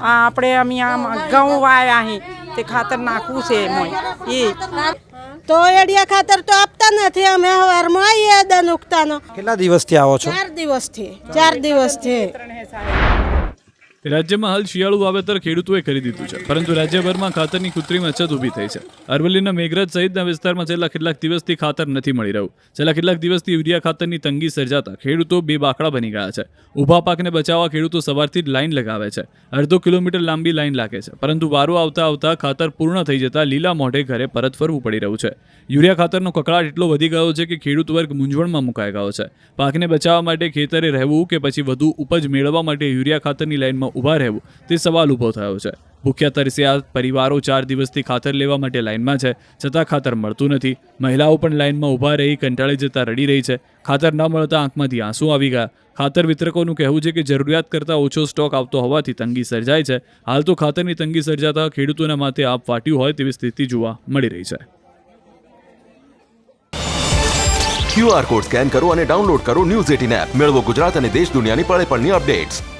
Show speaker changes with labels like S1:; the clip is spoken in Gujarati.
S1: આ આપણે અમે આમ ઘઉં વાયા અહીં તે ખાતર નાખવું છે એમાં એ
S2: તો એડિયા ખાતર તો આપતા નથી અમે હવારમાં આવીએ દન ઉગતાનો.
S3: કેટલા દિવસથી આવો છો?
S2: ચાર દિવસથી ચાર દિવસથી.
S4: રાજ્યમાં હાલ શિયાળુ વાવેતર ખેડૂતોએ કરી દીધું છે. પરંતુ રાજ્યભરમાં ખાતરની કૃત્રિમ અછત ઊભી થઈ છે. અરવલ્લીના મેઘરજ સહિતના વિસ્તારમાં છેલ્લા કેટલાક દિવસથી ખાતર નથી મળી રહ્યું. છેલ્લા કેટલાક દિવસથી યુરિયા ખાતરની તંગી સર્જાતા ખેડૂતો બે બાકડા બની ગયા છે. ઊભા પાકને બચાવવા ખેડૂતો સવારથી જ લાઈન લગાવે છે. અડધો કિલોમીટર લાંબી લાઈન લાગે છે. પરંતુ વારો આવતા આવતા ખાતર પૂર્ણ થઈ જતા લીલા મોઢે ઘરે પરત ફરવું પડી રહ્યું છે. યુરિયા ખાતરનો કકળાટ એટલો વધી ગયો છે કે ખેડૂત વર્ગ મૂંઝવણમાં મુકાઈ ગયો છે. પાકને બચાવવા માટે ખેતરે રહેવું કે પછી વધુ ઉપજ મેળવવા માટે યુરિયા ખાતરની લાઈનમાં ઊભા રહેવું તે સવાલ ઊભો થયો છે. ભૂખ્યા તરસે પરિવારો ચાર દિવસથી ખાતર લેવા માટે લાઇનમાં છે, છતાં ખાતર મળતું નથી. મહિલાઓ પણ લાઈનમાં ઊભા રહી કંટાળી જતા રડી રહી છે. ખાતર ન મળતા આંખમાંથી આંસુ આવી ગયા. ખાતર વિતરકોનું કહેવું છે કે જરૂરિયાત કરતાં ઓછો સ્ટોક આવતો હોવાથી તંગી સર્જાય છે. હાલ તો ખાતરની તંગી સર્જાતા ખેડૂતોના માથે આપ ફાટ્યું હોય તેવી સ્થિતિ જોવા મળી રહી છે.
S5: ક્યુઆર કોડ સ્કેન કરો અને ડાઉનલોડ કરો ન્યૂઝ એટીન એપ મેળવો ગુજરાત અને દેશ દુનિયાની પળે પળની અપડેટ્સ